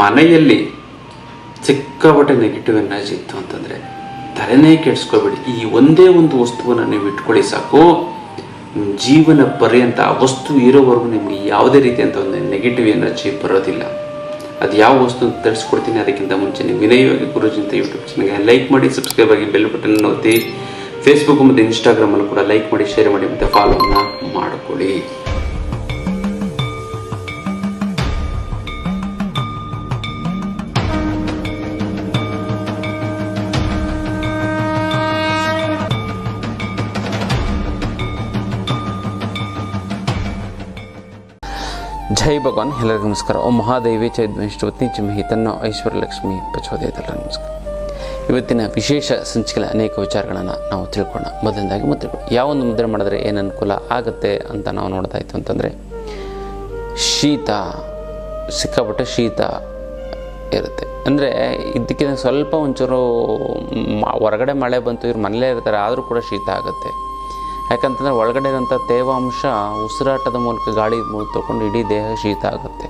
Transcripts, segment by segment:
ಮನೆಯಲ್ಲಿ ಸಿಕ್ಕಾಪಟ್ಟೆ negative energy ಇತ್ತು ಅಂತಂದರೆ ತಲೆನೇ ಕೆಡಿಸ್ಕೋಬೇಡಿ. ಈ ಒಂದೇ ಒಂದು ವಸ್ತುವನ್ನು ನೀವು ಇಟ್ಕೊಳ್ಳಿ ಸಾಕು. ಜೀವನ ಪರ್ಯಂತ ಆ ವಸ್ತು ಇರೋವರೆಗೂ ನಿಮಗೆ ಯಾವುದೇ ರೀತಿಯಂಥ ಒಂದು ನೆಗೆಟಿವ್ ಎನರ್ಜಿ ಬರೋದಿಲ್ಲ. ಅದು ಯಾವ ವಸ್ತು ಅಂತ ತಿಳಿಸ್ಕೊಡ್ತೀನಿ, ಅದಕ್ಕಿಂತ ಮುಂಚೆ ನೀವು ವಿನಯವಾಗಿ ಗುರುಜಿ ಅಂತ ಯೂಟ್ಯೂಬ್ ಚಾನಲ್ಗೆ ಲೈಕ್ ಮಾಡಿ ಸಬ್ಸ್ಕ್ರೈಬ್ ಆಗಿ ಬೆಲ್ ಬಟನ್ ಒತ್ತಿ. ಫೇಸ್ಬುಕ್ ಮತ್ತು ಇನ್ಸ್ಟಾಗ್ರಾಮಲ್ಲಿ ಕೂಡ ಲೈಕ್ ಮಾಡಿ ಶೇರ್ ಮಾಡಿ ಮತ್ತು ಫಾಲೋನ ಮಾಡಿಕೊಳ್ಳಿ. ಜೈ ಭಗವಾನ್, ಎಲ್ಲರಿಗೂ ನಮಸ್ಕಾರ. ಓಂ ಮಹಾದೇವಿ ಚೈದ್ಮೇಶ್ವತಿ ಚಿಮಹಿ ತನ್ನ ಐಶ್ವರ್ಯಲಕ್ಷ್ಮಿ ಪ್ರಚೋದಯದಲ್ಲ ನಮಸ್ಕಾರ. ಇವತ್ತಿನ ವಿಶೇಷ ಸಂಚಿಕೆಯ ಅನೇಕ ವಿಚಾರಗಳನ್ನು ನಾವು ತಿಳ್ಕೊಳ್ಳೋಣ. ಮೊದಲನೇದಾಗಿ ಮುದ್ರೆ ಯಾವ ಒಂದು ಮುದ್ರೆ ಮಾಡಿದ್ರೆ ಏನು ಅನುಕೂಲ ಆಗುತ್ತೆ ಅಂತ ನಾವು ನೋಡ್ತಾ ಇತ್ತು ಅಂತಂದರೆ, ಶೀತ, ಸಿಕ್ಕಾಪಟ್ಟೆ ಶೀತ ಇರುತ್ತೆ. ಅಂದರೆ ಇದಕ್ಕಿಂತ ಸ್ವಲ್ಪ ಒಂಚೂರು ಹೊರಗಡೆ ಮಳೆ ಬಂತು, ಇವ್ರು ಮನೇಲೇ ಇರ್ತಾರೆ, ಆದರೂ ಕೂಡ ಶೀತ ಆಗುತ್ತೆ. ಯಾಕಂತಂದರೆ ಒಳಗಡೆ ಇರೋಂಥ ತೇವಾಂಶ ಉಸಿರಾಟದ ಮೂಲಕ ಗಾಳಿ ತಗೊಂಡು ಇಡೀ ದೇಹ ಶೀತ ಆಗುತ್ತೆ.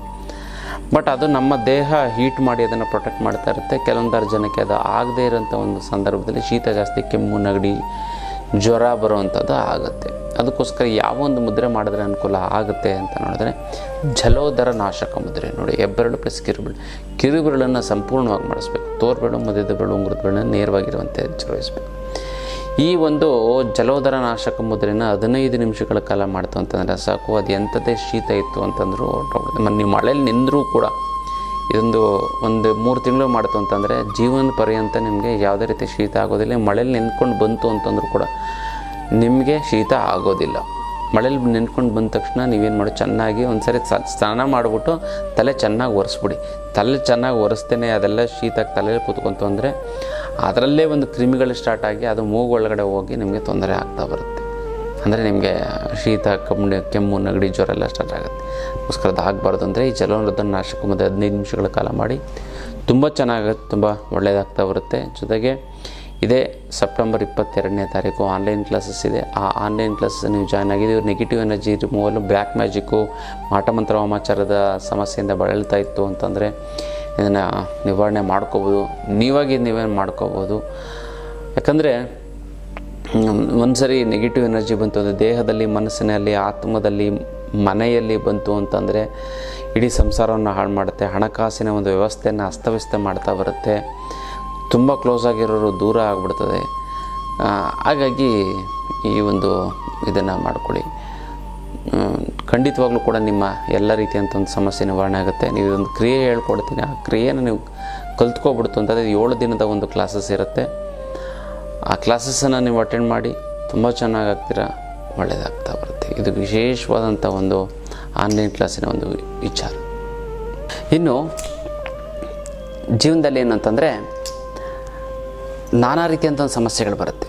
ಬಟ್ ಅದು ನಮ್ಮ ದೇಹ ಹೀಟ್ ಮಾಡಿ ಅದನ್ನು ಪ್ರೊಟೆಕ್ಟ್ ಮಾಡ್ತಾ ಇರುತ್ತೆ. ಕೆಲವೊಂದಾರು ಜನಕ್ಕೆ ಅದು ಆಗದೇ ಇರೋಂಥ ಒಂದು ಸಂದರ್ಭದಲ್ಲಿ ಶೀತ ಜಾಸ್ತಿ, ಕೆಮ್ಮು, ನಗಡಿ, ಜ್ವರ ಬರುವಂಥದ್ದು ಆಗುತ್ತೆ. ಅದಕ್ಕೋಸ್ಕರ ಯಾವ ಒಂದು ಮುದ್ರೆ ಮಾಡಿದ್ರೆ ಅನುಕೂಲ ಆಗುತ್ತೆ ಅಂತ ನೋಡಿದ್ರೆ ಜಲೋದರ ನಾಶಕ ಮುದ್ರೆ. ನೋಡಿ, ಹೆಬ್ಬೆರಳು ಪ್ಲಸ್ ಕಿರುಬೆರಳು ಕಿರುಬೆರಳನ್ನು ಸಂಪೂರ್ಣವಾಗಿ ಮಾಡಿಸ್ಬೇಕು. ತೋರ್ಬೆರಳು ಮಧ್ಯದ ಬೆರಳು ಉಂಗುರದ ಬೆರಳನ್ನು ನೇರವಾಗಿರುವಂತೆ ಎಚ್ಚರಿಸಬೇಕು ಈ ಒಂದು ಜಲೋದರ ನಾಶಕ ಮುದ್ರೆನ ಹದಿನೈದು ನಿಮಿಷಗಳ ಕಾಲ ಮಾಡ್ತು ಅಂತಂದರೆ ಸಾಕು, ಅದು ಎಂಥದೇ ಶೀತ ಇತ್ತು ಅಂತಂದರೂ ನೀವು ಮಳೇಲಿ ನಿಂದರೂ ಕೂಡ ಇದೊಂದು ಒಂದು ಮೂರು ತಿಂಗಳು ಮಾಡ್ತು ಅಂತಂದರೆ ಜೀವನ ಪರ್ಯಂತ ನಿಮಗೆ ಯಾವುದೇ ರೀತಿ ಶೀತ ಆಗೋದಿಲ್ಲ. ಮಳೇಲಿ ನಿಂತ್ಕೊಂಡು ಬಂತು ಅಂತಂದರೂ ಕೂಡ ನಿಮಗೆ ಶೀತ ಆಗೋದಿಲ್ಲ. ಮಳೇಲಿ ನಿಂತ್ಕೊಂಡು ಬಂದ ತಕ್ಷಣ ನೀವೇನು ಮಾಡಿ, ಚೆನ್ನಾಗಿ ಒಂದು ಸರಿ ಸ್ನಾನ ಮಾಡಿಬಿಟ್ಟು ತಲೆ ಚೆನ್ನಾಗಿ ಒರೆಸ್ಬಿಡಿ. ತಲೆ ಚೆನ್ನಾಗಿ ಒರೆಸ್ತೇನೆ ಅದೆಲ್ಲ ಶೀತ ತಲೆಯಲ್ಲಿ ಕೂತ್ಕೊಂತು ಅಂದರೆ ಅದರಲ್ಲೇ ಒಂದು ಕ್ರಿಮಿಗಳು ಸ್ಟಾರ್ಟ್ ಆಗಿ ಅದು ಮೂಗು ಒಳಗಡೆ ಹೋಗಿ ನಿಮಗೆ ತೊಂದರೆ ಆಗ್ತಾ ಬರುತ್ತೆ. ಅಂದರೆ ನಿಮಗೆ ಶೀತ, ಕಮ್ಮಿ, ಕೆಮ್ಮು, ನೆಗಡಿ, ಜ್ವರ ಎಲ್ಲ ಸ್ಟಾರ್ಟ್ ಆಗುತ್ತೆ. ಅದಕ್ಕೋಸ್ಕರ ಅದು ಆಗಬಾರ್ದು ಅಂದರೆ ಈ ಜಲವೃದ್ಧ ನಾಶಕ ಮತ್ತು ಹದಿನೈದು ನಿಮಿಷಗಳ ಕಾಲ ಮಾಡಿ ತುಂಬ ಚೆನ್ನಾಗುತ್ತೆ ತುಂಬ ಒಳ್ಳೆಯದಾಗ್ತಾ ಬರುತ್ತೆ. ಜೊತೆಗೆ ಇದೇ ಸೆಪ್ಟೆಂಬರ್ ಇಪ್ಪತ್ತೆರಡನೇ ತಾರೀಕು ಆನ್ಲೈನ್ ಕ್ಲಾಸಸ್ ಇದೆ. ಆ ಆನ್ಲೈನ್ ಕ್ಲಾಸಸ್ ನೀವು ಜಾಯ್ನ್ ಆಗಿದ್ದೀವಿ negative energy removal black magic ಮಾಟಮಂತ್ರ ವಾಮಾಚಾರದ ಸಮಸ್ಯೆಯಿಂದ ಬಳಲ್ತಾ ಇತ್ತು ಅಂತಂದರೆ ಇದನ್ನು ನಿವಾರಣೆ ಮಾಡ್ಕೋಬೋದು. ನೀವಾಗಿ ನೀವೇನು ಮಾಡ್ಕೋಬೋದು. ಯಾಕಂದರೆ ಒಂದು ಸರಿ ನೆಗೆಟಿವ್ ಎನರ್ಜಿ ಬಂತು ಅಂದರೆ ದೇಹದಲ್ಲಿ, ಮನಸ್ಸಿನಲ್ಲಿ, ಆತ್ಮದಲ್ಲಿ, ಮನೆಯಲ್ಲಿ ಬಂತು ಅಂತಂದರೆ ಇಡೀ ಸಂಸಾರವನ್ನು ಹಾಳು ಮಾಡುತ್ತೆ. ಹಣಕಾಸಿನ ಒಂದು ವ್ಯವಸ್ಥೆಯನ್ನು ಅಸ್ತವ್ಯಸ್ತ ಮಾಡ್ತಾ ಬರುತ್ತೆ. ತುಂಬ ಕ್ಲೋಸ್ ಆಗಿರೋರು ದೂರ ಆಗಿಬಿಡ್ತದೆ. ಹಾಗಾಗಿ ಈ ಒಂದು ಇದನ್ನು ಮಾಡ್ಕೊಳ್ಳಿ. ಖಂಡಿತವಾಗ್ಲೂ ಕೂಡ ನಿಮ್ಮ ಎಲ್ಲ ರೀತಿಯಂಥ ಒಂದು ಸಮಸ್ಯೆ ನಿವಾರಣೆ ಆಗುತ್ತೆ. ನೀವು ಇದೊಂದು ಕ್ರಿಯೆ ಹೇಳ್ಕೊಡ್ತೀನಿ. ಆ ಕ್ರಿಯೆನ ನೀವು ಕಲ್ತ್ಕೊಬಿಡ್ತು ಅಂತಂದರೆ ಏಳು ದಿನದ ಒಂದು ಕ್ಲಾಸಸ್ ಇರುತ್ತೆ. ಆ ಕ್ಲಾಸಸ್ಸನ್ನು ನೀವು ಅಟೆಂಡ್ ಮಾಡಿ ತುಂಬ ಚೆನ್ನಾಗಿ ಆಗ್ತೀರಾ? ಒಳ್ಳೆಯದಾಗ್ತಾ ಬರುತ್ತೆ. ಇದು ವಿಶೇಷವಾದಂಥ ಒಂದು ಆನ್ಲೈನ್ ಕ್ಲಾಸಿನ ಒಂದು ವಿಚಾರ. ಇನ್ನು ಜೀವನದಲ್ಲಿ ಏನಂತಂದರೆ ನಾನಾ ರೀತಿಯಂಥ ಸಮಸ್ಯೆಗಳು ಬರುತ್ತೆ.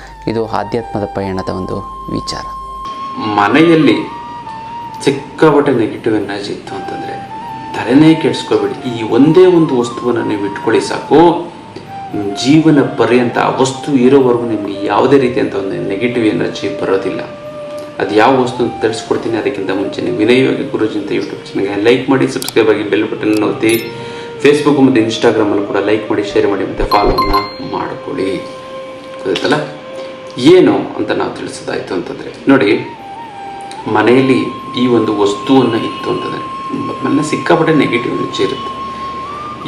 ಇದು ಆಧ್ಯಾತ್ಮದ ಪಯಣದ ಒಂದು ವಿಚಾರ. ಮನೆಯಲ್ಲಿ ಸಿಕ್ಕಾಪಟ್ಟೆ ನೆಗೆಟಿವ್ ಎನರ್ಜಿ ಇತ್ತು ಅಂತಂದರೆ ತಲೆನೇ ಕೆಡಿಸ್ಕೋಬೇಡಿ. ಈ ಒಂದೇ ಒಂದು ವಸ್ತುವನ್ನು ನೀವು ಇಟ್ಕೊಳ್ಳಿ ಸಾಕು. ಜೀವನ ಪರ್ಯಂತ ಆ ವಸ್ತು ಇರೋವರೆಗೂ ನಿಮಗೆ ಯಾವುದೇ ರೀತಿಯಂಥ ಒಂದು ನೆಗೆಟಿವ್ ಎನರ್ಜಿ ಬರೋದಿಲ್ಲ. ಅದು ಯಾವ ವಸ್ತು ಅಂತ ತಿಳಿಸ್ಕೊಡ್ತೀನಿ, ಅದಕ್ಕಿಂತ ಮುಂಚೆ ನೀವು ವಿನಯವಾಗಿ ಗುರುಜಿ ಅಂತ ಯೂಟ್ಯೂಬ್ ಚಾನಲ್ಗೆ ಲೈಕ್ ಮಾಡಿ ಸಬ್ಸ್ಕ್ರೈಬ್ ಆಗಿ ಬೆಲ್ ಬಟನ್ ಒತ್ತಿ ಫೇಸ್ಬುಕ್ ಮತ್ತು ಇನ್ಸ್ಟಾಗ್ರಾಮಲ್ಲಿ ಕೂಡ ಲೈಕ್ ಮಾಡಿ ಶೇರ್ ಮಾಡಿ ಮತ್ತು ಫಾಲೋನ ಮಾಡಿಕೊಳ್ಳಿ. ಗೊತ್ತಾಯ್ತಲ್ಲ ಏನು ಅಂತ ನಾವು ತಿಳಿಸೋದಾಯ್ತು ಅಂತಂದರೆ, ನೋಡಿ, ಮನೆಯಲ್ಲಿ ಈ ಒಂದು ವಸ್ತುವನ್ನು ಇತ್ತು ಅಂತಂದರೆ ಮನೆ ಸಿಕ್ಕಾಪಟ್ಟೆ ನೆಗೆಟಿವ್ ಎನರ್ಜಿ ಇರುತ್ತೆ.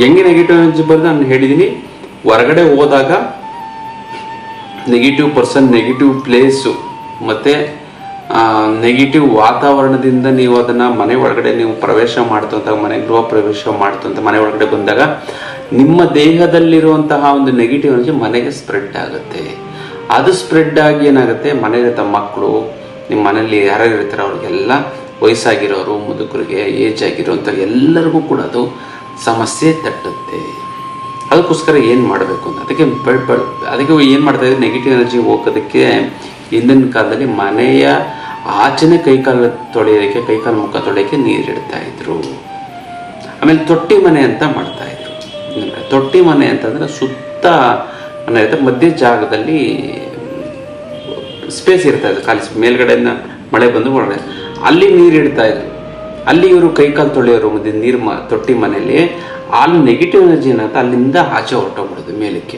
ಹೆಂಗೆ ನೆಗೆಟಿವ್ ಎನರ್ಜಿ ಬರೋದು ನಾನು ಹೇಳಿದ್ದೀನಿ ಹೊರಗಡೆ ಹೋದಾಗ ನೆಗೆಟಿವ್ ಪರ್ಸನ್ ನೆಗೆಟಿವ್ ಪ್ಲೇಸು ಮತ್ತು ನೆಗೆಟಿವ್ ವಾತಾವರಣದಿಂದ ನೀವು ಅದನ್ನು ಮನೆ ಒಳಗಡೆ ನೀವು ಪ್ರವೇಶ ಮಾಡ್ತು ಅಂತ ಮನೆ ಗೃಹ ಪ್ರವೇಶ ಮಾಡ್ತು ಅಂತ ಮನೆ ಒಳಗಡೆ ಬಂದಾಗ ನಿಮ್ಮ ದೇಹದಲ್ಲಿರುವಂತಹ ಒಂದು ನೆಗೆಟಿವ್ ಎನರ್ಜಿ ಮನೆಗೆ ಸ್ಪ್ರೆಡ್ ಆಗುತ್ತೆ. ಅದು ಸ್ಪ್ರೆಡ್ ಆಗಿ ಏನಾಗುತ್ತೆ? ಮನೆಯಲ್ಲಿದ್ದ ಮಕ್ಕಳು ನಿಮ್ಮ ಮನೆಯಲ್ಲಿ ಯಾರ್ಯಾರು ಇರ್ತಾರೆ ಅವ್ರಿಗೆಲ್ಲ ವಯಸ್ಸಾಗಿರೋರು, ಮುದುಕರಿಗೆ ಏಜ್ ಆಗಿರೋಂಥ ಎಲ್ಲರಿಗೂ ಕೂಡ ಅದು ಸಮಸ್ಯೆ ತಟ್ಟುತ್ತೆ. ಅದಕ್ಕೋಸ್ಕರ ಏನು ಮಾಡಬೇಕು ಅಂತ. ಅದಕ್ಕೆ ಅದಕ್ಕೆ ಏನು ಮಾಡ್ತಾ ಇದ್ದಾರೆ ನೆಗೆಟಿವ್ ಎನರ್ಜಿ ಹೋಗೋದಕ್ಕೆ ಹಿಂದಿನ ಕಾಲದಲ್ಲಿ ಮನೆಯ ಆಚೆನೆ ಕೈಕಾಲು ತೊಳೆಯೋದಕ್ಕೆ, ಕೈಕಾಲು ಮುಖ ತೊಳೆಯೋಕ್ಕೆ ನೀರಿಡ್ತಾ ಇದ್ರು. ಆಮೇಲೆ ತೊಟ್ಟಿ ಮನೆ ಅಂತ ಮಾಡ್ತಾ ಇದ್ರು. ತೊಟ್ಟಿ ಮನೆ ಅಂತಂದ್ರೆ ಸುತ್ತ ಇರುತ್ತೆ ಮಧ್ಯ ಜಾಗದಲ್ಲಿ ಸ್ಪೇಸ್ ಇರ್ತಾ ಇತ್ತು, ಖಾಲಿ ಮೇಲ್ಗಡೆಯಿಂದ ಮಳೆ ಬಂದು ಒಳಗಡೆ ಅಲ್ಲಿ ನೀರು ಇಡ್ತಾ ಇದ್ರು ಅಲ್ಲಿ ಇವರು ಕೈಕಾಲು ತೊಳೆಯೋರು ಮಧ್ಯೆ ನೀರು ಮ ತೊಟ್ಟಿ ಮನೆಯಲ್ಲಿ ಅಲ್ಲಿ ನೆಗೆಟಿವ್ ಎನರ್ಜಿ ಏನಾಗುತ್ತೆ ಅಲ್ಲಿಂದ ಆಚೆ ಹೊರಟೋಗ್ಬಿಡೋದು ಮೇಲಕ್ಕೆ.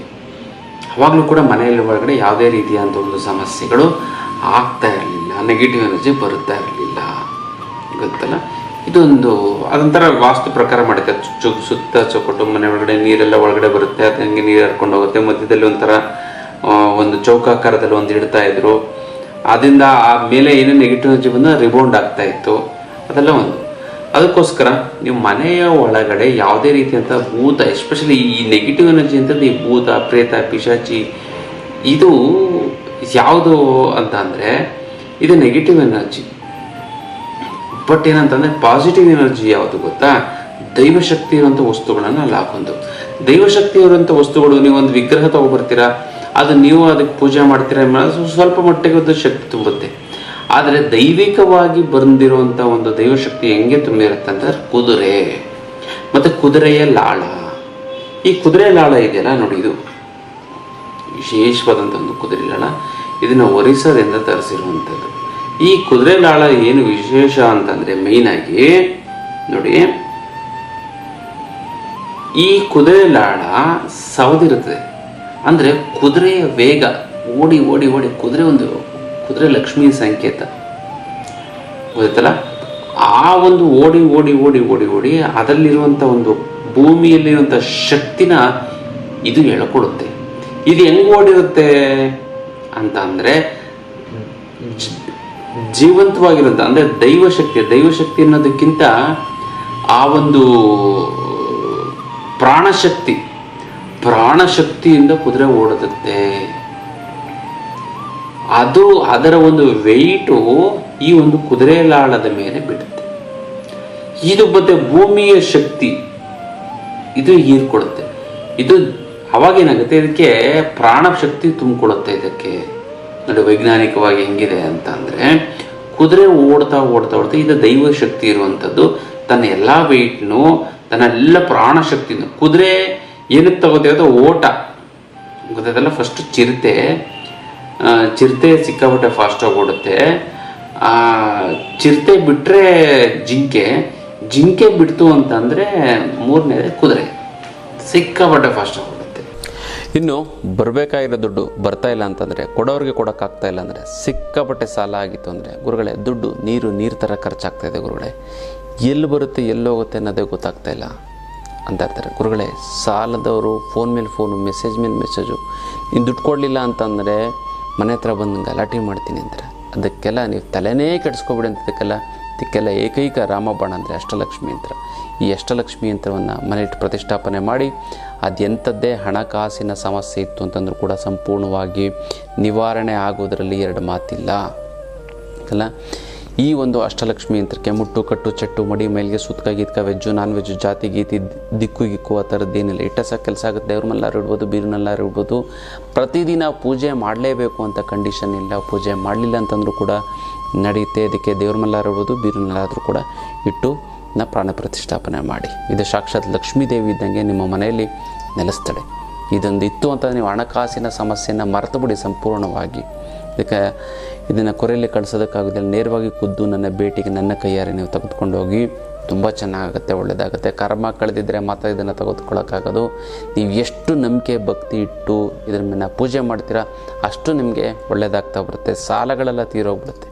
ಅವಾಗಲೂ ಕೂಡ ಮನೆಯಲ್ಲಿ ಒಳಗಡೆ ಯಾವುದೇ ರೀತಿಯಾದಂಥ ಒಂದು ಸಮಸ್ಯೆಗಳು ಆಗ್ತಾ ಇರಲಿಲ್ಲ ನೆಗೆಟಿವ್ ಎನರ್ಜಿ ಬರುತ್ತಾ ಇರಲಿಲ್ಲ. ಗೊತ್ತಲ್ಲ? ಇದೊಂದು ಅದೊಂಥರ ವಾಸ್ತು ಪ್ರಕಾರ ಮಾಡುತ್ತೆ ಚು ಸುತ್ತ ಚೌಕಟ್ಟು, ಮನೆ ಒಳಗಡೆ ನೀರೆಲ್ಲ ಒಳಗಡೆ ಬರುತ್ತೆ, ಅದು ಹಂಗೆ ನೀರು ಹರ್ಕೊಂಡು ಹೋಗುತ್ತೆ. ಮಧ್ಯದಲ್ಲಿ ಒಂಥರ ಒಂದು ಚೌಕಾಕಾರದಲ್ಲಿ ಒಂದು ಇಡ್ತಾ ಇದ್ರು. ಅದರಿಂದ ಆ ಮೇಲೆ ಏನೇ ನೆಗೆಟಿವ್ ಎನರ್ಜಿ ಬಂದ ರಿಬೌಂಡ್ ಆಗ್ತಾ ಇತ್ತು. ಅದೆಲ್ಲ ಒಂದು. ಅದಕ್ಕೋಸ್ಕರ ನೀವು ಮನೆಯ ಒಳಗಡೆ ಯಾವುದೇ ರೀತಿಯಂಥ ಭೂತ ಎಸ್ಪೆಷಲಿ ಈ ನೆಗೆಟಿವ್ ಎನರ್ಜಿ ಅಂತಂದು ಈ ಭೂತ, ಪ್ರೇತ, ಪಿಶಾಚಿ, ಇದು ಯಾವುದು ಅಂತ ಅಂದರೆ, ಇದು ನೆಗೆಟಿವ್ ಎನರ್ಜಿ ಬಟ್ ಏನಂತಂದ್ರೆ ಪಾಸಿಟಿವ್ ಎನರ್ಜಿ ಯಾವುದು ಗೊತ್ತಾ? ದೈವಶಕ್ತಿ ಇರುವಂಥ ವಸ್ತುಗಳನ್ನು ಅಲ್ಲಿ ಹಾಕೊಂಡು. ದೈವಶಕ್ತಿ ಇರುವಂಥ ವಸ್ತುಗಳು, ನೀವು ಒಂದು ವಿಗ್ರಹ ತಗೊಬರ್ತೀರಾ, ಅದು ನೀವು ಅದಕ್ಕೆ ಪೂಜೆ ಮಾಡ್ತೀರಾ ಸ್ವಲ್ಪ ಮಟ್ಟಿಗೆ ಒಂದು ಶಕ್ತಿ ತುಂಬುತ್ತೆ. ಆದರೆ ದೈವಿಕವಾಗಿ ಬಂದಿರುವಂಥ ಒಂದು ದೈವಶಕ್ತಿ ಹೆಂಗೆ ತುಂಬಿರುತ್ತೆ ಅಂತಂದ್ರೆ ಕುದುರೆ. ಮತ್ತು ಕುದುರೆಯ ಲಾಳ. ಈ ಕುದುರೆ ಲಾಳ ಇದೆಯಲ್ಲ ನೋಡಿ ಇದು. ವಿಶೇಷವಾದಂಥ ಒಂದು ಕುದುರೆ ಲಾಳ. ಇದನ್ನು ಒರಿಸ್ಸಾದಿಂದ ತರಿಸಿರುವಂಥದ್ದು ಈ ಕುದುರೆ ಏನು ವಿಶೇಷ ಅಂತಂದರೆ ಮೇಯ್ನಾಗಿ ನೋಡಿ. ಈ ಕುದುರೆ ಸವದಿರುತ್ತದೆ. ಅಂದರೆ ಕುದುರೆಯ ವೇಗ, ಓಡಿ ಓಡಿ ಓಡಿ, ಕುದುರೆ ಒಂದು, ಕುದುರೆ ಲಕ್ಷ್ಮಿ ಸಂಕೇತ. ಗೊತ್ತಲ್ಲ ಆ ಒಂದು ಓಡಿ ಓಡಿ ಓಡಿ ಓಡಿ ಓಡಿ ಅದರಲ್ಲಿರುವಂಥ ಒಂದು ಭೂಮಿಯಲ್ಲಿರುವಂಥ ಶಕ್ತಿನ ಇದು ಎಳ್ಕೊಡುತ್ತೆ ಇದು ಹೆಂಗ್ ಓಡಿರುತ್ತೆ ಅಂತ ಅಂದರೆ ಜೀವಂತವಾಗಿರುವಂಥ ಅಂದರೆ ದೈವಶಕ್ತಿ ದೈವಶಕ್ತಿ ಅನ್ನೋದಕ್ಕಿಂತ ಆ ಒಂದು, ಪ್ರಾಣಶಕ್ತಿ, ಪ್ರಾಣಶಕ್ತಿಯಿಂದ ಕುದುರೆ ಓಡುತ್ತೆ ಅದು ಅದರ ಒಂದು ವೆಯ್ಟು ಈ ಒಂದು ಕುದುರೆ ಲಾಳದ ಮೇಲೆ ಬಿಡುತ್ತೆ. ಇದು ಮತ್ತೆ ಭೂಮಿಯ ಶಕ್ತಿ. ಇದು ಹೀರ್ಕೊಡುತ್ತೆ. ಇದು ಅವಾಗೇನಾಗುತ್ತೆ ಇದಕ್ಕೆ ಪ್ರಾಣ ಶಕ್ತಿ ತುಂಬಿಕೊಳ್ಳುತ್ತೆ ಇದಕ್ಕೆ. ನೋಡಿ ವೈಜ್ಞಾನಿಕವಾಗಿ ಹೆಂಗಿದೆ ಅಂತ ಅಂದರೆ ಕುದುರೆ ಓಡ್ತಾ ಓಡ್ತಾ ಓಡ್ತಾ ಇದು ದೈವ ಶಕ್ತಿ ಇರುವಂಥದ್ದು ತನ್ನ ಎಲ್ಲ ವೆಯ್ಟ್ನು ತನ್ನ ಎಲ್ಲ ಪ್ರಾಣ ಶಕ್ತಿನು ಕುದುರೆ ಏನಕ್ಕೆ ತಗೋತೀವಿ ಅದು ಓಟ. ಗೊತ್ತಾಯ್ತಲ್ಲ? ಫಸ್ಟ್ ಚಿರತೆ. ಚಿರತೆ ಸಿಕ್ಕಾಪಟ್ಟೆ ಫಾಸ್ಟಾಗಿ ಓಡುತ್ತೆ. ಆ, ಚಿರತೆ ಬಿಟ್ಟರೆ ಜಿಂಕೆ. ಜಿಂಕೆ ಬಿಡ್ತು ಅಂತಂದರೆ ಮೂರನೇ ಕುದುರೆ. ಸಿಕ್ಕಾಪಟ್ಟೆ ಫಾಸ್ಟಾಗಿ ಇನ್ನು ಬರಬೇಕಾಗಿರೋ ದುಡ್ಡು ಬರ್ತಾ ಇಲ್ಲ ಅಂತಂದರೆ, ಕೊಡೋರಿಗೆ ಕೊಡೋಕ್ಕಾಗ್ತಾ ಇಲ್ಲ ಅಂದರೆ, ಸಿಕ್ಕಾಪಟ್ಟೆ ಸಾಲ ಆಗಿತ್ತು ಅಂದರೆ, ಗುರುಗಳೇ, ದುಡ್ಡು ನೀರು ನೀರು ಥರ ಖರ್ಚಾಗ್ತಾ ಇದೆ ಗುರುಗಳೇ. ಎಲ್ಲಿ ಬರುತ್ತೆ, ಎಲ್ಲಿ ಹೋಗುತ್ತೆ ಅನ್ನೋದೇ ಗೊತ್ತಾಗ್ತಾ ಇಲ್ಲ. ಅಂತ ಇರ್ತಾರೆ ಗುರುಗಳೇ, ಸಾಲದವರು ಫೋನ್ ಮೇಲೆ ಫೋನು ಮೆಸೇಜ್ ಮೇಲೆ ಮೆಸೇಜು ನೀನು ದುಡ್ಡು ಕೊಡಲಿಲ್ಲ ಅಂತಂದರೆ, ಮನೆ ಹತ್ರ ಬಂದು ಗಲಾಟೆ ಮಾಡ್ತೀನಿ ಅಂದರೆ, ಅದಕ್ಕೆಲ್ಲ ನೀವು ತಲೆನೇ ಕೆಡಿಸ್ಕೊಬಿಡಿ ಅಂತ ಇದಕ್ಕೆಲ್ಲ ಇದಕ್ಕೆಲ್ಲ ಏಕೈಕ ರಾಮಬಾಣ ಅಂದರೆ ಅಷ್ಟಲಕ್ಷ್ಮಿ ಯಂತ್ರ ಈ ಅಷ್ಟಲಕ್ಷ್ಮಿ ಯಂತ್ರವನ್ನು ಮನೆಯಿಟ್ಟು ಪ್ರತಿಷ್ಠಾಪನೆ ಮಾಡಿ ಅದೆಂಥದ್ದೇ ಹಣಕಾಸಿನ ಸಮಸ್ಯೆ ಇತ್ತು ಅಂತಂದ್ರೂ ಕೂಡ ಸಂಪೂರ್ಣವಾಗಿ ನಿವಾರಣೆ ಆಗೋದರಲ್ಲಿ ಎರಡು ಮಾತಿಲ್ಲ. ಅಲ್ಲ? ಈ ಒಂದು ಅಷ್ಟಲಕ್ಷ್ಮಿ ಯಂತ್ರಕ್ಕೆ ಮುಟ್ಟು, ಕಟ್ಟು, ಚಟ್ಟು, ಮಡಿ, ಮೈಲಿಗೆ ಸುತ್ಕ, ಗೀತ್ಕ, ವೆಜ್ಜು, ನಾನ್ ವೆಜ್ಜು, ಜಾತಿ, ಗೀತಿ, ದಿಕ್ಕು, ಗಿಕ್ಕು ಆ ಥರದ್ದು ಏನಿಲ್ಲ. ಇಟ್ಟ ಸಹ ಕೆಲಸ ಆಗುತ್ತೆ, ದೇವ್ರ ಮಲ್ಲಾರು ಇಡ್ಬೋದು, ಬೀರಿನಲ್ಲಾರು ಇಡ್ಬೋದು. ಪ್ರತಿದಿನ ಪೂಜೆ ಮಾಡಲೇಬೇಕು ಅಂತ ಕಂಡೀಷನ್ ಇಲ್ಲ. ಪೂಜೆ ಮಾಡಲಿಲ್ಲ ಅಂತಂದ್ರೂ ಕೂಡ ನಡೆಯುತ್ತೆ. ಅದಕ್ಕೆ ದೇವ್ರ ಮಲ್ಲಾರು ಇಡ್ಬೋದು ಕೂಡ ಇಟ್ಟು ನಾ ಪ್ರಾಣ ಪ್ರತಿಷ್ಠಾಪನೆ ಮಾಡಿ. ಇದು ಸಾಕ್ಷಾತ್ ಲಕ್ಷ್ಮೀ ದೇವಿ ಇದ್ದಂಗೆ ನಿಮ್ಮ ಮನೆಯಲ್ಲಿ ನೆಲೆಸ್ತಾಳೆ ಇದೊಂದು ಇತ್ತು ಅಂತ ನೀವು ಹಣಕಾಸಿನ ಸಮಸ್ಯೆನ ಮರೆತು ಬಿಡಿ ಸಂಪೂರ್ಣವಾಗಿ. ಇದಕ್ಕೆ ಇದನ್ನು ಕೊರೆಯಲ್ಲಿ ಕಳಿಸೋದಕ್ಕಾಗೋದಿಲ್ಲ. ನೇರವಾಗಿ ಖುದ್ದು ನನ್ನ ಭೇಟಿಗೆ ನನ್ನ ಕೈಯಾರೆ ನೀವು ತೆಗೆದುಕೊಂಡು ಹೋಗಿ. ತುಂಬ ಚೆನ್ನಾಗುತ್ತೆ ಒಳ್ಳೆಯದಾಗುತ್ತೆ ಕರ್ಮ ಕಳೆದಿದ್ದರೆ ಮಾತ್ರ ಇದನ್ನು ತೆಗೆದುಕೊಳ್ಳೋಕ್ಕಾಗೋದು. ನೀವು ಎಷ್ಟು ನಂಬಿಕೆ, ಭಕ್ತಿ ಇಟ್ಟು ಇದ್ರ ಮೇಲೆ ಪೂಜೆ ಮಾಡ್ತೀರಾ, ಅಷ್ಟು ನಿಮಗೆ ಒಳ್ಳೆಯದಾಗ್ತಾ ಬರುತ್ತೆ. ಸಾಲಗಳೆಲ್ಲ ತೀರೋಗ್ಬಿಡುತ್ತೆ.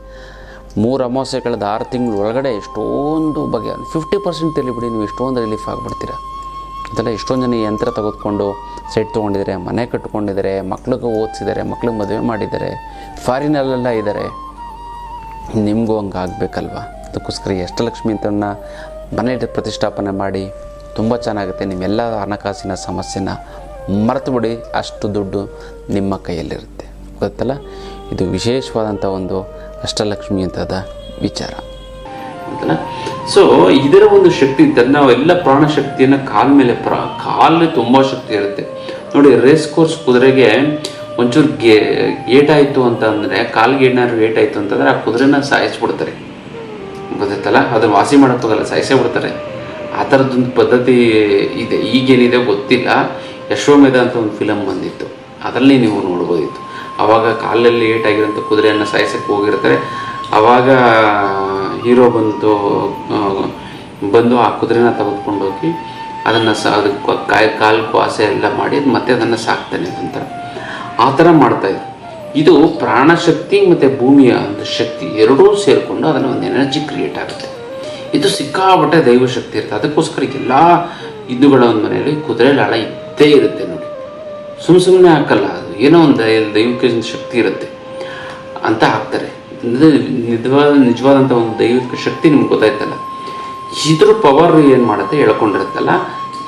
ಮೂರು ಕಳೆದ ಆರು ತಿಂಗಳು ಒಳಗಡೆ ಎಷ್ಟೊಂದು ಬಗೆಯ ಫಿಫ್ಟಿ ಪರ್ಸೆಂಟ್ ತಿಳಿಬಿಡಿ ನೀವು ಎಷ್ಟೊಂದು ರಿಲೀಫ್ ಆಗಿಬಿಡ್ತೀರ. ಅದೆಲ್ಲ ಎಷ್ಟೊಂದು ಜನ ಯಂತ್ರ ತೆಗೆದುಕೊಂಡು ಸೆಟ್ ತೊಗೊಂಡಿದ್ದಾರೆ, ಮನೆ ಕಟ್ಕೊಂಡಿದ್ದಾರೆ, ಮಕ್ಳಿಗೆ ಓದಿಸಿದ್ದಾರೆ, ಮಕ್ಳಿಗೆ ಮದುವೆ ಮಾಡಿದ್ದಾರೆ, ಫಾರಿನಲ್ಲೆಲ್ಲ ಇದ್ದಾರೆ. ನಿಮಗೂ ಹಂಗೆ ಆಗಬೇಕಲ್ವ? ಅದಕ್ಕೋಸ್ಕರ ಅಷ್ಟಲಕ್ಷ್ಮಿ ಅಂತನ್ನ ಮನೆ ಪ್ರತಿಷ್ಠಾಪನೆ ಮಾಡಿ ತುಂಬ ಚೆನ್ನಾಗುತ್ತೆ. ನಿಮ್ಮೆಲ್ಲ ಹಣಕಾಸಿನ ಸಮಸ್ಯೆನ ಮರೆತು ಬಿಡಿ ಅಷ್ಟು ದುಡ್ಡು ನಿಮ್ಮ ಕೈಯಲ್ಲಿರುತ್ತೆ. ಗೊತ್ತಲ್ಲ? ಇದು ವಿಶೇಷವಾದಂಥ ಒಂದು ಅಷ್ಟಲಕ್ಷ್ಮಿ ಅಂತದ ವಿಚಾರ. ಅಂತಲ್ಲ ಸೊ ಇದರ ಒಂದು ಶಕ್ತಿ ತನ್ನ ಎಲ್ಲ ಪ್ರಾಣ ಶಕ್ತಿಯನ್ನ ಕಾಲ ಮೇಲೆ ಪ್ರ ಕಾಲು ತುಂಬಾ ಶಕ್ತಿ ಇರುತ್ತೆ. ನೋಡಿ ರೇಸ್ ಕೋರ್ಸ್ ಕುದುರೆಗೆ ಒಂಚೂರು ಗೇ, ಏಟಾಯ್ತು ಅಂತ ಅಂದ್ರೆ, ಕಾಲ್ಗೆ ಏನಾದ್ರು ಏಟಾಯ್ತು ಅಂತಂದ್ರೆ ಆ ಕುದುರೆನ ಸಾಯಿಸ್ಬಿಡ್ತಾರೆ. ಗೊತ್ತಾಯ್ತಲ್ಲ? ಅದು ವಾಸಿ ಮಾಡಕ್ ಹೋಗಲ್ಲ, ಸಾಯಿಸೇ ಬಿಡ್ತಾರೆ. ಆ ಥರದ್ದೊಂದು ಪದ್ಧತಿ ಇದೆ. ಈಗೇನಿದೆ ಗೊತ್ತಿಲ್ಲ. ಯಶೋಮೇಧ ಅಂತ ಒಂದು ಫಿಲಮ್ ಬಂದಿತ್ತು. ಅದರಲ್ಲಿ ನೀವು ನೋಡ್ಬೋದಿತ್ತು. ಆವಾಗ ಕಾಲಲ್ಲಿ ಏಟಾಗಿರೋಂಥ ಕುದುರೆಯನ್ನು ಸಾಯಿಸಕ್ಕೆ ಹೋಗಿರ್ತಾರೆ. ಅವಾಗ ಹೀರೋ ಬಂದು ಬಂದು ಆ ಕುದುರೆನ ತೆಗೆದುಕೊಂಡು ಹೋಗಿ ಅದನ್ನು ಸ ಅದಕ್ಕೆ ಕಾಯಿ, ಕಾಲು ಕ್ವಾಸೆ ಎಲ್ಲ ಮಾಡಿ ಮತ್ತೆ ಅದನ್ನು ಸಾಕ್ತಾನೆ ಅಂತಾರೆ ಆ ಥರ ಇದ್ರು. ಇದು ಪ್ರಾಣಶಕ್ತಿ ಮತ್ತು ಭೂಮಿಯ ಒಂದು ಶಕ್ತಿ ಎರಡೂ ಸೇರಿಕೊಂಡು ಅದನ್ನು ಒಂದು ಎನರ್ಜಿ ಕ್ರಿಯೇಟ್ ಆಗುತ್ತೆ. ಇದು ಸಿಕ್ಕಾಪಟ್ಟೆ ದೈವಶಕ್ತಿ ಇರುತ್ತೆ. ಅದಕ್ಕೋಸ್ಕರ ಎಲ್ಲ ಹಿಂದೂಗಳ ಒಂದು ಮನೆಯಲ್ಲಿ ಕುದುರೆ ಲಾಳ ಇದ್ದೇ ಇರುತ್ತೆ ನೋಡಿ. ಸುಮ್ಮ ಸುಮ್ಮನೆ ಹಾಕಲ್ಲ, ಅದು ಏನೋ ಒಂದು ದೈವಿಕ ಶಕ್ತಿ ಇರುತ್ತೆ ಅಂತ ಹಾಕ್ತಾರೆ. ಇದು ನಿಜವಾದ ನಿಜವಾದಂಥ ಒಂದು ದೈವಿಕ ಶಕ್ತಿ ನಿಮ್ಗೆ ಗೊತ್ತಾಯ್ತಲ್ಲ. ಇದ್ರ ಪವರ್ ಏನು ಮಾಡುತ್ತೆ ಎಳ್ಕೊಂಡಿರುತ್ತಲ್ಲ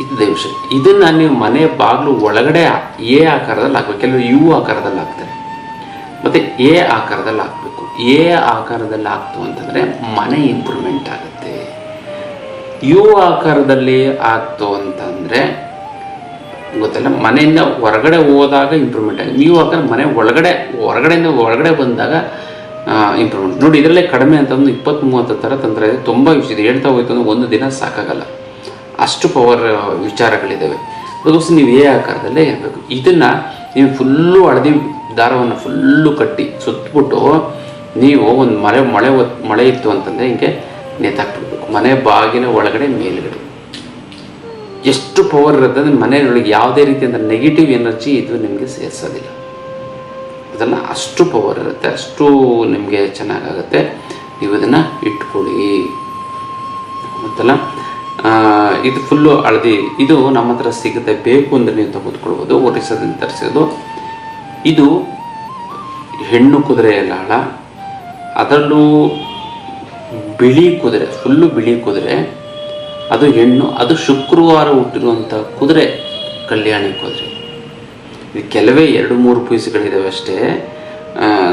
ಇದು ದೈವಶಕ್ತಿ ಇದನ್ನು ನೀವು ಮನೆ ಬಾಗಿಲು ಒಳಗಡೆ ಎ ಆಕಾರದಲ್ಲಿ ಹಾಕ್ಬೇಕು. ಕೆಲವರು ಯು ಆಕಾರದಲ್ಲಿ ಹಾಕ್ತಾರೆ. ಮತ್ತು ಎ ಆಕಾರದಲ್ಲಿ ಹಾಕ್ಬೇಕು. ಎ ಆಕಾರದಲ್ಲಿ ಹಾಕ್ತು ಅಂತಂದರೆ ಮನೆ ಇಂಪ್ರೂವ್ಮೆಂಟ್ ಆಗುತ್ತೆ. ಯು ಆಕಾರದಲ್ಲಿ ಆಗ್ತು ಅಂತಂದರೆ ಗೊತ್ತಲ್ಲ, ಮನೆಯಿಂದ ಹೊರಗಡೆ ಹೋದಾಗ ಇಂಪ್ರೂವ್ಮೆಂಟ್ ಆಗುತ್ತೆ. ನೀವು ಆಕಾರ ಮನೆ ಒಳಗಡೆ, ಹೊರಗಡೆಯಿಂದ ಒಳಗಡೆ ಬಂದಾಗ ಇಂಪ್ರೂವ್ಮೆಂಟ್ ನೋಡಿ, ಇದರಲ್ಲೇ ಕಡಿಮೆ ಅಂತ ಒಂದು ಇಪ್ಪತ್ತ್ ಮೂವತ್ತು ಥರ ಇದೆ. ತುಂಬ ವಿಷಯ ಹೇಳ್ತಾ ಹೋಯ್ತು ಅಂದರೆ ಒಂದು ದಿನ ಸಾಕಾಗಲ್ಲ. ಅಷ್ಟು ಪವರ್ ವಿಚಾರಗಳಿದ್ದಾವೆ ಅದಕ್ಕೋಸ್ಕರ ನೀವು ಏ ಆಕಾರದಲ್ಲೇ ಇರಬೇಕು. ಇದನ್ನು ನೀವು ಫುಲ್ಲು ಹಳದಿ ದಾರವನ್ನು ಫುಲ್ಲು ಕಟ್ಟಿ ಸುತ್ತಬಿಟ್ಟು ನೀವು ಒಂದು ಮಳೆ ಮಳೆ ಮಳೆ ಇತ್ತು ಅಂತಂದರೆ ಹಿಂಗೆ ನೇತಾಕ್ಬಿಡ್ಬೇಕು. ಮನೆ ಬಾಗಿನ ಒಳಗಡೆ ಮೇಲ್ಗಡೆ ಎಷ್ಟು ಪವರ್ ಇರುತ್ತೆ ಅಂದರೆ ಮನೆಯೊಳಗೆ ಯಾವುದೇ ರೀತಿಯಿಂದ ನೆಗೆಟಿವ್ ಎನರ್ಜಿ ಇದು ನಿಮಗೆ ಸೇರಿಸೋದಿಲ್ಲ. ಅದನ್ನು ಅಷ್ಟು ಪವರ್ ಇರುತ್ತೆ, ಅಷ್ಟು ನಿಮಗೆ ಚೆನ್ನಾಗಾಗುತ್ತೆ. ನೀವು ಇದನ್ನು ಇಟ್ಕೊಳ್ಳಿ. ಗೊತ್ತಲ್ಲ? ಇದು ಫುಲ್ಲು ಹಳದಿ. ಇದು ನಮ್ಮ ಹತ್ರ ಸಿಗುತ್ತೆ. ಬೇಕು ಅಂದರೆ ನೀವು ತೆಗೆದುಕೊಳ್ಬೋದು, ಒರಿಸ್ಸಾದಿಂದ ತರಿಸೋದು. ಇದು ಹೆಣ್ಣು ಕುದುರೆ ಲಾಳ ಅದರಲ್ಲೂ ಬಿಳಿ ಕುದುರೆ ಫುಲ್ಲು ಬಿಳಿ ಕುದುರೆ. ಅದು ಹೆಣ್ಣು, ಅದು ಶುಕ್ರವಾರ ಹುಟ್ಟಿರುವಂಥ ಕುದುರೆ, ಕಲ್ಯಾಣಿ ಕುದುರೆ. ಕೆಲವೇ ಎರಡು ಮೂರು ಪೀಸ್ಗಳಿದ್ದಾವೆ ಅಷ್ಟೇ.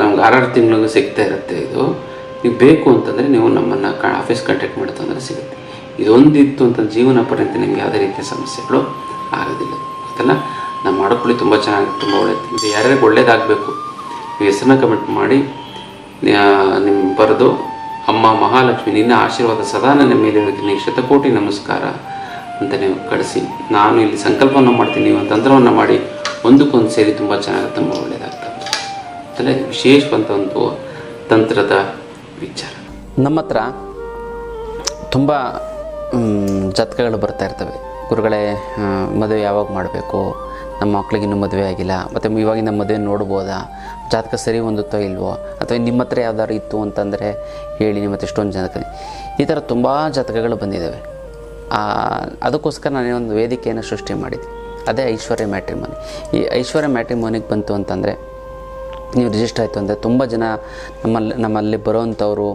ನಮ್ಗೆ ಆರಾರು ತಿಂಗಳಿಗೆ ಸಿಗ್ತಾ ಇರುತ್ತೆ ಇದು. ನೀವು ಬೇಕು ಅಂತಂದರೆ ನೀವು ನಮ್ಮನ್ನು ಕ, ಆಫೀಸ್ ಕಾಂಟ್ಯಾಕ್ಟ್ ಮಾಡ್ತಂದ್ರೆ ಸಿಗುತ್ತೆ. ಇದೊಂದಿತ್ತು ಅಂತ ಜೀವನ ಪರ್ಯಂತ ನಿಮ್ಗೆ ಯಾವುದೇ ರೀತಿಯ ಸಮಸ್ಯೆಗಳು ಆಗೋದಿಲ್ಲ. ಗೊತ್ತಲ್ಲ? ನಾವು ಮಾಡ್ಕೊಳ್ಳಿ ತುಂಬ ಚೆನ್ನಾಗಿ, ತುಂಬ ಒಳ್ಳೆಯದು ಇದು ಯಾರ್ಯಾರಿಗೆ ಒಳ್ಳೇದಾಗಬೇಕು, ನೀವು ಹೆಸರನ್ನ ಕಮೆಂಟ್ ಮಾಡಿ ನಿಮ್ಮ ಬರೆದು, ಅಮ್ಮ ಮಹಾಲಕ್ಷ್ಮಿ, ನಿನ್ನ ಆಶೀರ್ವಾದ ಸದಾ ನನ್ನ ಮೇಲೆ ಇರುತ್ತೆ. ಶತಕೋಟಿ ನಮಸ್ಕಾರ ಅಂತ ನೀವು ಕಳಿಸಿ. ನಾನು ಇಲ್ಲಿ ಸಂಕಲ್ಪವನ್ನು ಮಾಡ್ತೀನಿ. ನೀವು ತಂತ್ರವನ್ನು ಮಾಡಿ ಒಂದಕ್ಕೊಂದು ಸೇರಿ ತುಂಬ ಚೆನ್ನಾಗಿ ತುಂಬ ಒಳ್ಳೆಯದಾಗ್ತದೆ ಅಂದರೆ ವಿಶೇಷವಂತ ಒಂದು ತಂತ್ರದ ವಿಚಾರ. ನಮ್ಮ ಹತ್ರ ತುಂಬ ಜಾತಕಗಳು ಬರ್ತಾ ಇರ್ತವೆ. ಗುರುಗಳೇ ಮದುವೆ ಯಾವಾಗ ಮಾಡಬೇಕು? ನಮ್ಮ ಮಕ್ಕಳಿಗೆ ಇನ್ನೂ ಮದುವೆ ಆಗಿಲ್ಲ. ಮತ್ತು ಇವಾಗಿನ ಮದುವೆ ನೋಡ್ಬೋದಾ? ಜಾತಕ ಸರಿ ಹೊಂದುತ್ತೋ ಇಲ್ವೋ? ಅಥವಾ ನಿಮ್ಮ ಹತ್ರ ಯಾವ್ದಾದ್ರು ಇತ್ತು ಅಂತಂದರೆ ಹೇಳಿ ನಿಮ್ಮ ಹತ್ರ ಎಷ್ಟೊಂದು ಜಾತಕ ಈ ಥರ ತುಂಬ ಜಾತಕಗಳು ಬಂದಿದ್ದಾವೆ. ಅದಕ್ಕೋಸ್ಕರ ನಾನೇ ಒಂದು ವೇದಿಕೆಯನ್ನು ಸೃಷ್ಟಿ ಮಾಡಿದ್ದೆ. ಅದೇ ಐಶ್ವರ್ಯ ಮ್ಯಾಟ್ರಿಮೋನಿ. ಈ ಐಶ್ವರ್ಯ ಮ್ಯಾಟ್ರಿಮೋನಿಗೆ ಬಂತು ಅಂತಂದರೆ ನೀವು ರಿಜಿಸ್ಟರ್ ಆಯಿತು ಅಂದರೆ ತುಂಬ ಜನ ನಮ್ಮಲ್ಲಿ ನಮ್ಮಲ್ಲಿ ಬರೋವಂಥವ್ರು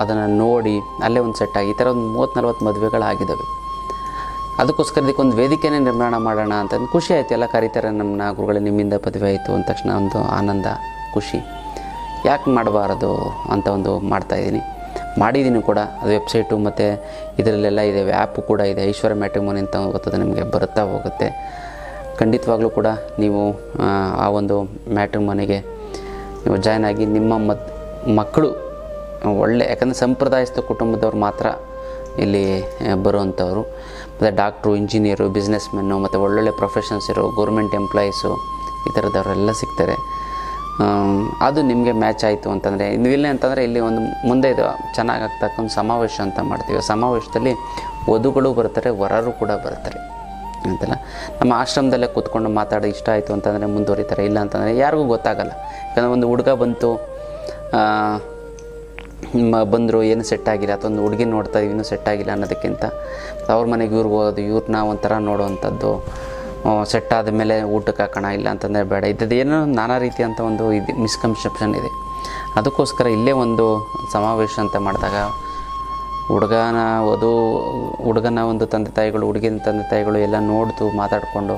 ಅದನ್ನು ನೋಡಿ ಅಲ್ಲೇ ಒಂದು ಸೆಟ್ ಆಗಿ ಈ ಥರ ಒಂದು ಮೂವತ್ತು ನಲ್ವತ್ತು ಮದುವೆಗಳಾಗಿದ್ದಾವೆ. ಅದಕ್ಕೋಸ್ಕರ ಇದಕ್ಕೊಂದು ವೇದಿಕೆನೇ ನಿರ್ಮಾಣ ಮಾಡೋಣ ಅಂತಂದು ಖುಷಿ ಆಯಿತು. ಎಲ್ಲ ಕರೀತಾರೆ ನಮ್ಮನ್ನ ಗುರುಗಳೇ, ನಿಮ್ಮಿಂದ ಮದುವೆ ಆಯಿತು ಅಂದ ತಕ್ಷಣ ಒಂದು ಆನಂದ, ಖುಷಿ. ಯಾಕೆ ಮಾಡಬಾರದು ಅಂತ ಒಂದು ಮಾಡ್ತಾಯಿದ್ದೀನಿ ಮಾಡಿದ್ದೀನಿ ಕೂಡ. ಅದು ವೆಬ್ಸೈಟು ಮತ್ತು ಇದರಲ್ಲೆಲ್ಲ ಇದೆ. ಆ್ಯಪು ಕೂಡ ಇದೆ. ಐಶ್ವರ್ಯ ಮ್ಯಾಟ್ರಿಮೋನಿ ಅಂತ ಗೊತ್ತದೆ ನಿಮಗೆ ಬರುತ್ತಾ ಹೋಗುತ್ತೆ. ಖಂಡಿತವಾಗ್ಲೂ ಕೂಡ ನೀವು ಆ, ಒಂದು ಮ್ಯಾಟ್ರಿಮೋನಿಗೆ ನೀವು ಜಾಯ್ನ್ ಆಗಿ ನಿಮ್ಮ ಮಕ್ಕಳು ಒಳ್ಳೆ ಯಾಕಂದರೆ ಸಂಪ್ರದಾಯಸ್ಥ ಕುಟುಂಬದವ್ರು ಮಾತ್ರ ಇಲ್ಲಿ ಬರುವಂಥವ್ರು. ಮತ್ತು ಡಾಕ್ಟ್ರು ಇಂಜಿನಿಯರು ಬಿಸ್ನೆಸ್ ಮೆನ್ನು ಮತ್ತು ಒಳ್ಳೊಳ್ಳೆ ಪ್ರೊಫೆಷನ್ಸ್ ಇರೋ ಗೌರ್ಮೆಂಟ್ ಎಂಪ್ಲಾಯೀಸು ಈ ಥರದವರೆಲ್ಲ ಸಿಗ್ತಾರೆ. ಅದು ನಿಮಗೆ ಮ್ಯಾಚ್ ಆಯಿತು ಅಂತಂದರೆ ಇಲ್ಲಿ ಅಂತಂದರೆ ಇಲ್ಲಿ ಒಂದು ಮುಂದೆ ಇದು ಚೆನ್ನಾಗಿ ಆಗ್ತಕ್ಕಂಥ ಸಮಾವೇಶ ಅಂತ ಮಾಡ್ತೀವಿ. ಸಮಾವೇಶದಲ್ಲಿ ವಧುಗಳು ಬರ್ತಾರೆ, ವರರು ಕೂಡ ಬರ್ತಾರೆ. ಅಂತಲ್ಲ? ನಮ್ಮ ಆಶ್ರಮದಲ್ಲೇ ಕೂತ್ಕೊಂಡು ಮಾತಾಡಿ ಇಷ್ಟ ಆಯಿತು ಅಂತಂದರೆ ಮುಂದುವರಿತಾರೆ. ಇಲ್ಲ ಅಂತಂದರೆ ಯಾರಿಗೂ ಗೊತ್ತಾಗಲ್ಲ. ಯಾಕಂದರೆ ಒಂದು ಹುಡುಗ ಬಂತು ಬಂದರು, ಏನು ಸೆಟ್ ಆಗಿಲ್ಲ, ಅಥವಾ ಒಂದು ಹುಡುಗಿ ನೋಡ್ತಾ ಇನ್ನೂ ಸೆಟ್ ಆಗಿಲ್ಲ ಅನ್ನೋದಕ್ಕಿಂತ ಅವ್ರ ಮನೆಗೆ ಇವ್ರಿಗೆ ಹೋಗೋದು ಇವ್ರನ್ನ ಒಂಥರ ನೋಡುವಂಥದ್ದು. ಸೆಟ್ ಆದ ಮೇಲೆ ಊಟಕ್ಕೆ ಹಾಕೋಣ, ಇಲ್ಲ ಅಂತಂದರೆ ಬೇಡ. ಇದ್ದದ್ದು ಏನೋ ನಾನಾ ರೀತಿಯಂಥ ಒಂದು ಇದು ಮಿಸ್ಕನ್ಸೆಪ್ಷನ್ ಇದೆ. ಅದಕ್ಕೋಸ್ಕರ ಇಲ್ಲೇ ಒಂದು ಸಮಾವೇಶ ಅಂತ ಮಾಡಿದಾಗ ಹುಡುಗನ ವಧು ಹುಡುಗನ ಒಂದು ತಂದೆ ತಾಯಿಗಳು, ಹುಡುಗಿನ ತಂದೆ ತಾಯಿಗಳು ಎಲ್ಲ ನೋಡ್ತು ಮಾತಾಡಿಕೊಂಡು,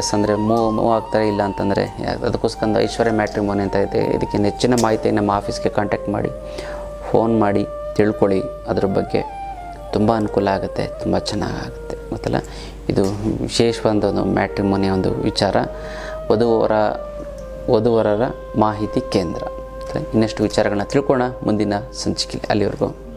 ಎಸ್ ಅಂದರೆ ಮೂವ್ ಮೂವ್ ಆಗ್ತಾರೆ, ಇಲ್ಲ ಅಂತಂದರೆ, ಅದಕ್ಕೋಸ್ಕರ ಒಂದು ಐಶ್ವರ್ಯ ಮ್ಯಾಟ್ರಿಮೋನಿ ಅಂತ ಇದೆ. ಇದಕ್ಕೆ ಹೆಚ್ಚಿನ ಮಾಹಿತಿ ನಮ್ಮ ಆಫೀಸ್ಗೆ ಕಾಂಟ್ಯಾಕ್ಟ್ ಮಾಡಿ ಫೋನ್ ಮಾಡಿ, ತಿಳ್ಕೊಳ್ಳಿ. ಅದ್ರ ಬಗ್ಗೆ ತುಂಬ ಅನುಕೂಲ ಆಗುತ್ತೆ, ತುಂಬ ಚೆನ್ನಾಗಾಗುತ್ತೆ. ಗೊತ್ತಲ್ಲ. ಇದು ವಿಶೇಷವಾದ ಒಂದು ಮ್ಯಾಟ್ರಿಮೋನಿ ಒಂದು ವಿಚಾರ. ವಧುವರ, ವಧುವರರ ಮಾಹಿತಿ ಕೇಂದ್ರ. ಇನ್ನಷ್ಟು ವಿಚಾರಗಳನ್ನ ತಿಳ್ಕೊಳ್ಳೋಣ ಮುಂದಿನ ಸಂಚಿಕೆ ಅಲ್ಲಿವರೆಗೂ.